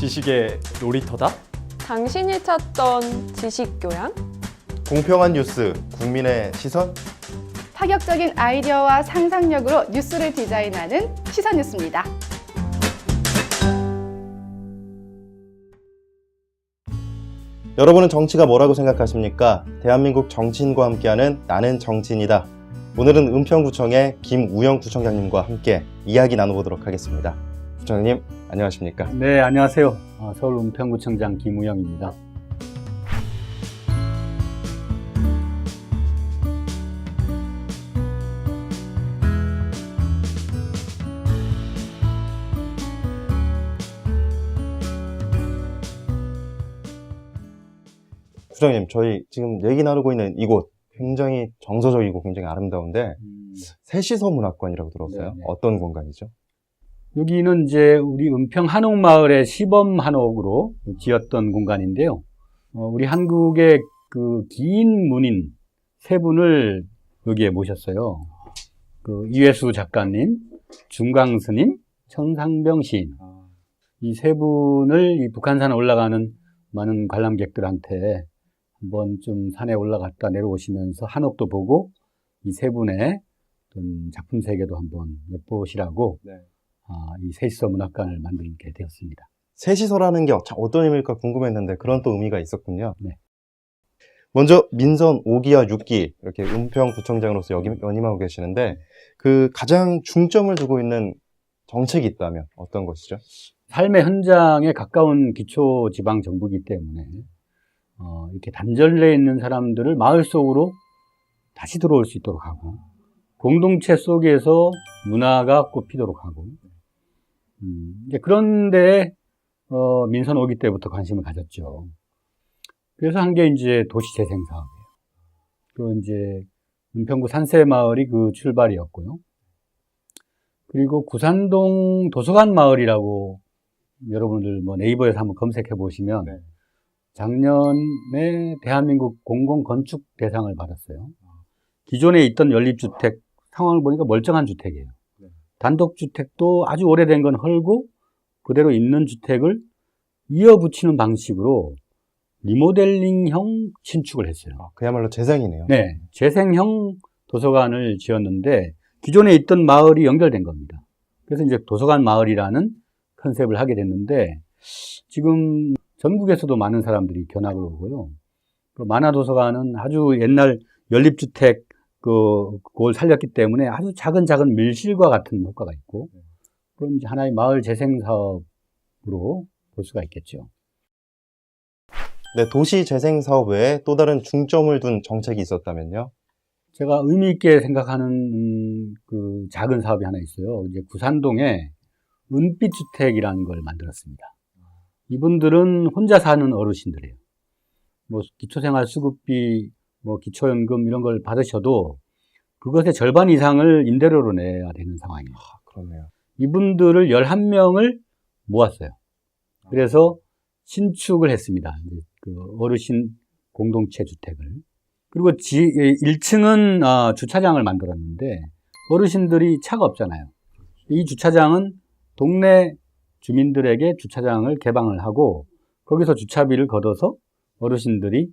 지식의 놀이터다? 당신이 찾던 지식 교양? 공평한 뉴스, 국민의 시선? 파격적인 아이디어와 상상력으로 뉴스를 디자인하는 시선 뉴스입니다. 여러분은 정치가 뭐라고 생각하십니까? 대한민국 정치인과 함께하는 나는 정치인이다. 오늘은 은평구청의 김우영 구청장님과 함께 이야기 나눠보도록 하겠습니다. 구청장님, 안녕하십니까? 네, 안녕하세요. 어, 서울 은평구청장 김우영입니다. 구청장님, 저희 지금 얘기 나누고 있는 이곳 굉장히 정서적이고 굉장히 아름다운데 세시서 문학관이라고 들었어요. 네네. 어떤 공간이죠? 여기는 이제 우리 은평 한옥마을의 시범 한옥으로 지었던 공간인데요. 어, 우리 한국의 그 긴 문인 세 분을 여기에 모셨어요. 그 이회수 작가님, 중강 스님, 천상병 시인. 이 세 분을 이 북한산에 올라가는 많은 관람객들한테 한번 좀 산에 올라갔다 내려오시면서 한옥도 보고 이 세 분의 작품 세계도 한번 엿보시라고 네. 아, 이 세시서 문학관을 만들게 되었습니다. 세시서라는 게참 어떤 의미일까 궁금했는데 그런 또 의미가 있었군요. 네. 먼저 민선 5기와 6기 이렇게 은평구청장으로서 여기 연임하고 계시는데 그 가장 중점을 두고 있는 정책이 있다면 어떤 것이죠? 삶의 현장에 가까운 기초 지방 정부이기 때문에 어, 이렇게 단절돼 있는 사람들을 마을 속으로 다시 들어올 수 있도록 하고 공동체 속에서 문화가 꽃피도록 하고 음, 이제 그런데 어, 민선 오기 때부터 관심을 가졌죠. 그래서 한 게 이제 도시 재생 사업이에요. 그 이제 은평구 산세 마을이 그 출발이었고요. 그리고 구산동 도서관 마을이라고 여러분들 뭐 네이버에서 한번 검색해 보시면 네. 작년에 대한민국 공공건축 대상을 받았어요. 기존에 있던 연립주택 상황을 보니까 멀쩡한 주택이에요. 네. 단독주택도 아주 오래된 건 헐고 그대로 있는 주택을 이어붙이는 방식으로 리모델링형 신축을 했어요. 아, 그야말로 재생이네요. 네, 재생형 도서관을 지었는데 기존에 있던 마을이 연결된 겁니다. 그래서 이제 도서관 마을이라는 컨셉을 하게 됐는데 지금 전국에서도 많은 사람들이 견학을 오고요. 그 만화도서관은 아주 옛날 연립주택 그, 그걸 살렸기 때문에 아주 작은 작은 밀실과 같은 효과가 있고 그런 이제 하나의 마을 재생 사업으로 볼 수가 있겠죠. 네, 도시 재생 사업 외에 또 다른 중점을 둔 정책이 있었다면요? 제가 의미 있게 생각하는 음, 그 작은 사업이 하나 있어요. 이제 구산동에 은빛 주택이라는 걸 만들었습니다. 이분들은 혼자 사는 어르신들이에요. 뭐 기초생활 수급비, 뭐 기초연금 이런 걸 받으셔도 그것의 절반 이상을 임대료로 내야 되는 상황이에요. 아, 그러네요. 이분들을 11명을 모았어요. 그래서 신축을 했습니다. 그 어르신 공동체 주택을. 그리고 지, 1층은 아, 주차장을 만들었는데 어르신들이 차가 없잖아요. 이 주차장은 동네 주민들에게 주차장을 개방을 하고 거기서 주차비를 걷어서 어르신들이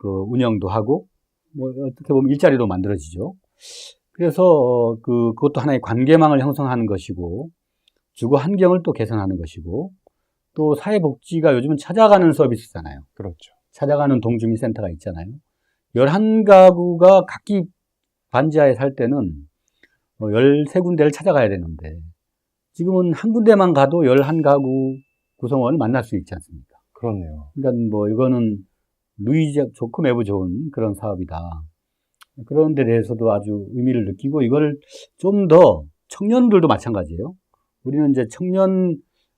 그 운영도 하고 뭐 어떻게 보면 일자리도 만들어지죠. 그래서 어, 그 그것도 하나의 관계망을 형성하는 것이고 주거 환경을 또 개선하는 것이고 또 사회복지가 요즘은 찾아가는 서비스잖아요. 그렇죠. 찾아가는 동주민센터가 있잖아요. 11가구가 각기 반지하에 살 때는 13군데를 찾아가야 되는데 지금은 한 군데만 가도 11가구 구성원을 만날 수 있지 않습니까? 그렇네요. 그러니까 뭐 이거는 누이적 좋고 매우 좋은 그런 사업이다. 그런 데 대해서도 아주 의미를 느끼고 이걸 좀 더 청년들도 마찬가지예요. 우리는 이제 청년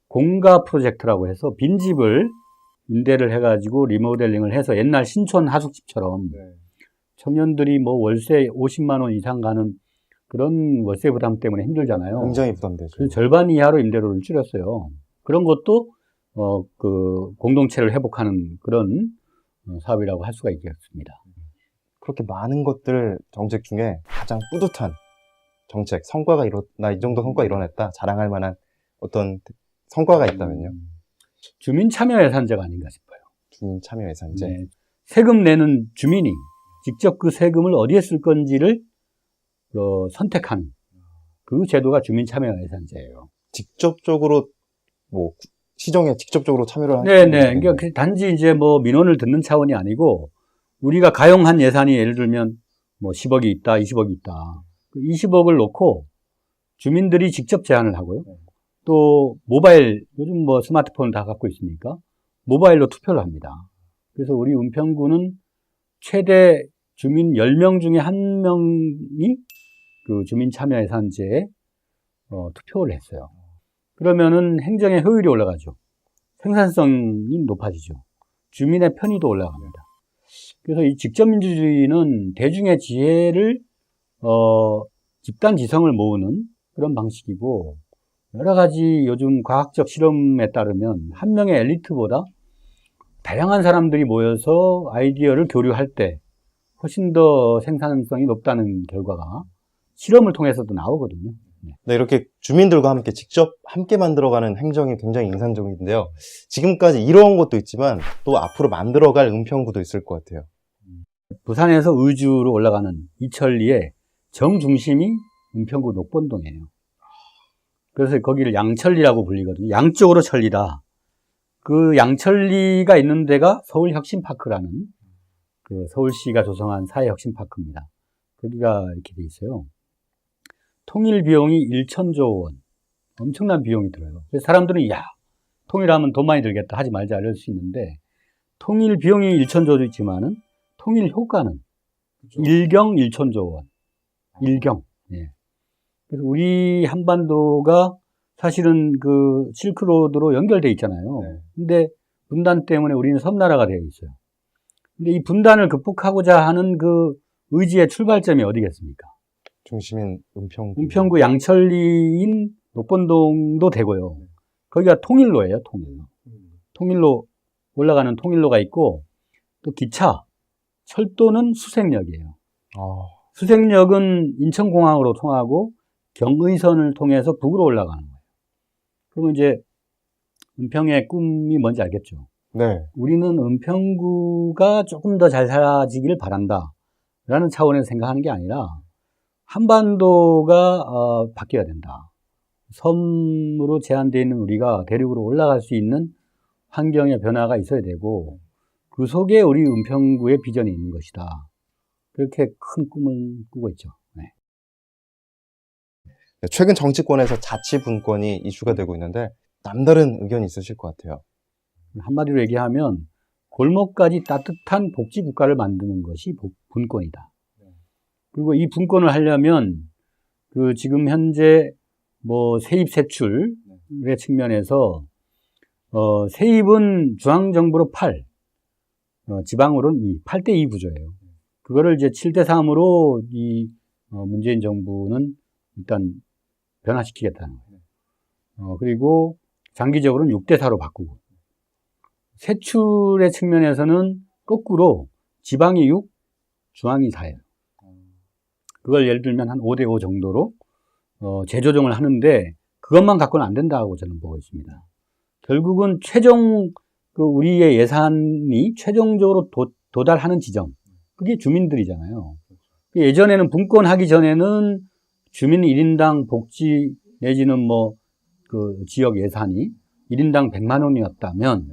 공가 프로젝트라고 해서 빈집을 임대를 해가지고 리모델링을 해서 옛날 신촌 하숙집처럼 네. 청년들이 뭐 월세 50만 원 이상 가는 그런 월세 부담 때문에 힘들잖아요. 굉장히 부담되죠. 그래서 절반 이하로 임대료를 줄였어요. 그런 것도 어, 그 공동체를 회복하는 그런 어, 사업이라고 할 수가 있겠습니다. 그렇게 많은 것들 정책 중에 가장 뿌듯한 정책, 성과가 이뤘, 나이 정도 성과 이뤄냈다, 자랑할 만한 어떤 성과가 있다면요? 음, 주민 참여 예산제가 아닌가 싶어요. 주민 참여 예산제. 네. 세금 내는 주민이 직접 그 세금을 어디에 쓸 건지를 어, 선택하는 그 제도가 주민 참여 예산제예요. 직접적으로 뭐 시정에 직접적으로 참여를 하는 네, 네. 그러니까 그 단지 이제 뭐 민원을 듣는 차원이 아니고 우리가 가용한 예산이 예를 들면 뭐 10억이 있다, 20억이 있다. 그 20억을 놓고 주민들이 직접 제안을 하고요. 또 모바일 요즘 뭐 스마트폰 다 갖고 있으니까 모바일로 투표를 합니다. 그래서 우리 은평구는 최대 주민 10명 중에 한 명이 그 주민 참여 예산제에 어, 투표를 했어요. 그러면은 행정의 효율이 올라가죠. 생산성이 높아지죠. 주민의 편의도 올라갑니다. 그래서 이 직접 민주주의는 대중의 지혜를 어, 집단 지성을 모으는 그런 방식이고 여러 가지 요즘 과학적 실험에 따르면 한 명의 엘리트보다 다양한 사람들이 모여서 아이디어를 교류할 때 훨씬 더 생산성이 높다는 결과가 실험을 통해서도 나오거든요. 네, 이렇게 주민들과 함께 직접 함께 만들어가는 행정이 굉장히 인상적인데요. 지금까지 이런 것도 있지만 또 앞으로 만들어갈 은평구도 있을 것 같아요. 부산에서 의주로 올라가는 이천리의 정중심이 은평구 녹본동이에요. 그래서 거기를 양천리라고 불리거든요. 양쪽으로 천리다. 그 양천리가 있는 데가 서울혁신파크라는 그 서울시가 조성한 사회혁신파크입니다. 거기가 이렇게 돼 있어요. 통일 비용이 1천조 원. 엄청난 비용이 들어요. 그래서 사람들은 야, 통일하면 돈 많이 들겠다 하지 말자 이럴 수 있는데 통일 비용이 1천조도 있지만은 통일 효과는 일경 1천조 원. 일경. 예. 그래서 우리 한반도가 사실은 그 실크로드로 연결돼 있잖아요. 네. 근데 분단 때문에 우리는 섬나라가 되어 있어요. 근데 이 분단을 극복하고자 하는 그 의지의 출발점이 어디겠습니까? 중심인 은평구. 은평구 양천리인 녹본동도 되고요. 거기가 통일로예요, 통일로. 통일로 올라가는 통일로가 있고 또 기차, 철도는 수색역이에요. 아, 수색역은 인천공항으로 통하고 경의선을 통해서 북으로 올라가는 거예요. 그러면 이제 은평의 꿈이 뭔지 알겠죠? 네. 우리는 은평구가 조금 더 잘 살아지기를 바란다. 라는 차원에서 생각하는 게 아니라 한반도가 어, 바뀌어야 된다. 섬으로 제한되어 있는 우리가 대륙으로 올라갈 수 있는 환경의 변화가 있어야 되고 그 속에 우리 은평구의 비전이 있는 것이다. 그렇게 큰 꿈을 꾸고 있죠. 네. 네, 최근 정치권에서 자치 분권이 이슈가 되고 있는데 남다른 의견이 있으실 것 같아요. 한마디로 얘기하면 골목까지 따뜻한 복지 국가를 만드는 것이 복- 분권이다. 그리고 이 분권을 하려면 그 지금 현재 뭐 세입 세출의 측면에서 어 세입은 중앙 정부로 8, 어 지방으로는 2, 8대 2 구조예요. 그거를 이제 7대 3으로 이 어, 문재인 정부는 일단 변화시키겠다는 거예요. 어 그리고 장기적으로는 6대 4로 바꾸고 세출의 측면에서는 거꾸로 지방이 6, 중앙이 4예요. 그걸 예를 들면 한 5대 5 정도로 어, 재조정을 하는데 그것만 갖고는 안 된다고 저는 보고 있습니다. 결국은 최종 그 우리의 예산이 최종적으로 도, 도달하는 지점 그게 주민들이잖아요. 예전에는 분권하기 전에는 주민 1인당 복지 내지는 뭐 그 지역 예산이 1인당 100만 원이었다면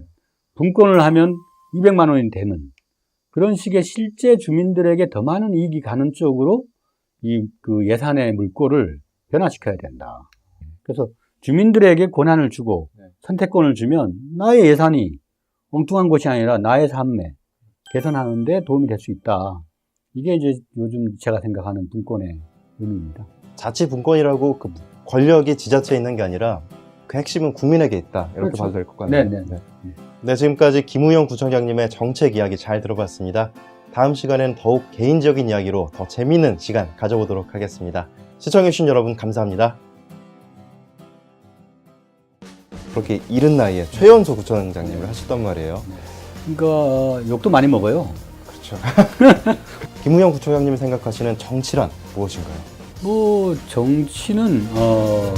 분권을 하면 200만 원이 되는 그런 식의 실제 주민들에게 더 많은 이익이 가는 쪽으로 이 그 예산의 물꼬를 변화시켜야 된다. 그래서 주민들에게 권한을 주고 선택권을 주면 나의 예산이 엉뚱한 것이 아니라 나의 삶에 개선하는데 도움이 될 수 있다. 이게 이제 요즘 제가 생각하는 분권의 의미입니다. 자치 분권이라고 그 권력이 지자체에 있는 게 아니라 그 핵심은 국민에게 있다. 이렇게 그렇죠. 봐도 될 것 같네요. 네, 네. 네, 지금까지 김우영 구청장님의 정책 이야기 잘 들어봤습니다. 다음 시간엔 더욱 개인적인 이야기로 더 재미있는 시간 가져보도록 하겠습니다. 시청해주신 여러분 감사합니다. 그렇게 이른 나이에 최연소 구청장님을 하셨단 말이에요. 그러니까 욕도 많이 먹어요. 그렇죠. 김우영 구청장님이 생각하시는 정치란 무엇인가요? 뭐 정치는 어